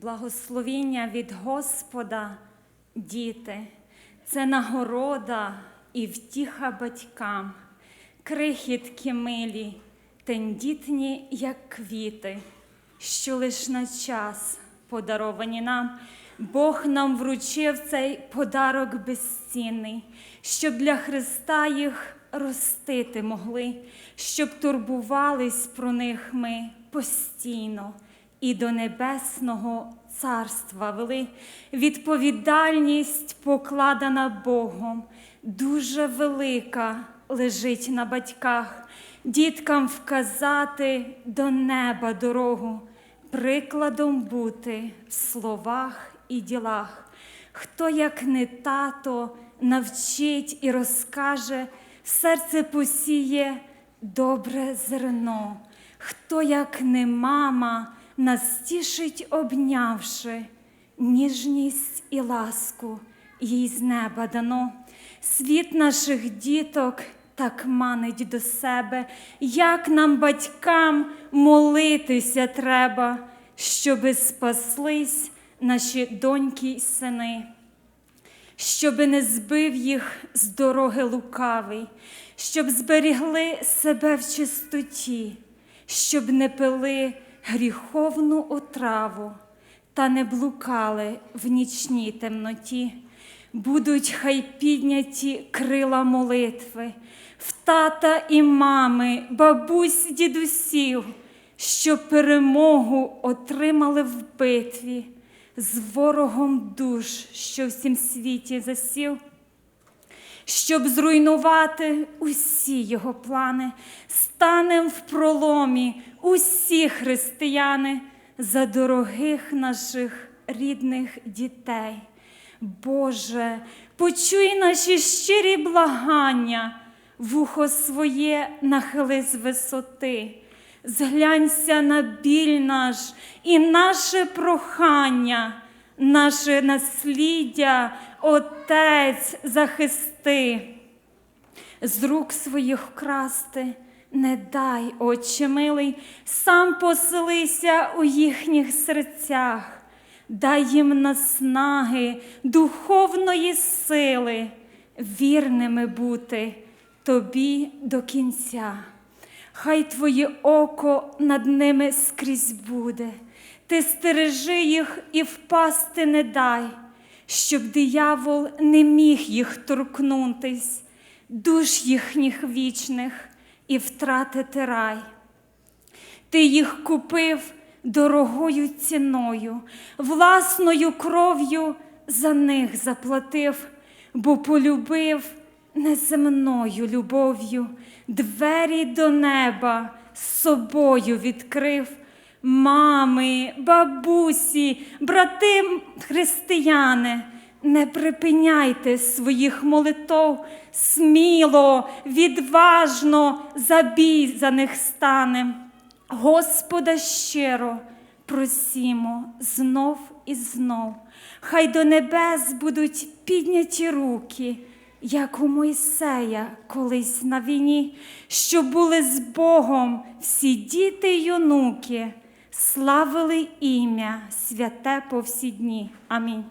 Благословіння від Господа, діти, це нагорода і втіха батькам, крихітки милі, тендітні, як квіти, що лиш на час подаровані нам. Бог нам вручив цей подарок безцінний, щоб для Христа їх ростити могли, щоб турбувались про них ми постійно і до небесного царства вели. Відповідальність покладена Богом, дуже велика лежить на батьках, діткам вказати до неба дорогу, прикладом бути в словах і ділах. Хто, як не тато, навчить і розкаже, серце посіє добре зерно. Хто, як не мама, нас тішить, обнявши, ніжність і ласку. Їй з неба дано. Світ наших діток так манить до себе, як нам, батькам, молитися треба, щоби спаслись наші доньки й сини. Щоби не збив їх з дороги лукавий, щоб зберігли себе в чистоті, щоб не пили гріховну отраву та не блукали в нічній темноті. Будуть хай підняті крила молитви, в тата і мами, бабусь, дідусів, щоб перемогу отримали в битві з ворогом душ, що в всім світі засів, щоб зруйнувати усі його плани, станем в проломі усі християни за дорогих наших рідних дітей. Боже, почуй наші щирі благання, вухо своє нахили з висоти. Зглянься на біль наш і наше прохання, наше насліддя, Отець захисти, з рук своїх вкрасти не дай, Отче милий, сам поселися у їхніх серцях, дай їм наснаги, духовної сили, вірними бути тобі до кінця. Хай твоє око над ними скрізь буде, ти стережи їх і впасти не дай, щоб диявол не міг їх торкнутись, душ їхніх вічних і втратити рай. Ти їх купив дорогою ціною, власною кров'ю за них заплатив, бо полюбив неземною любов'ю, двері до неба з собою відкрив. Мами, бабусі, брати християни, не припиняйте своїх молитов, сміло, відважно за бій за них станем. Господа щиро просімо знов і знов, хай до небес будуть підняті руки, як у Мойсея колись на війні, що були з Богом всі діти й онуки, славили ім'я святе по всі дні. Амінь.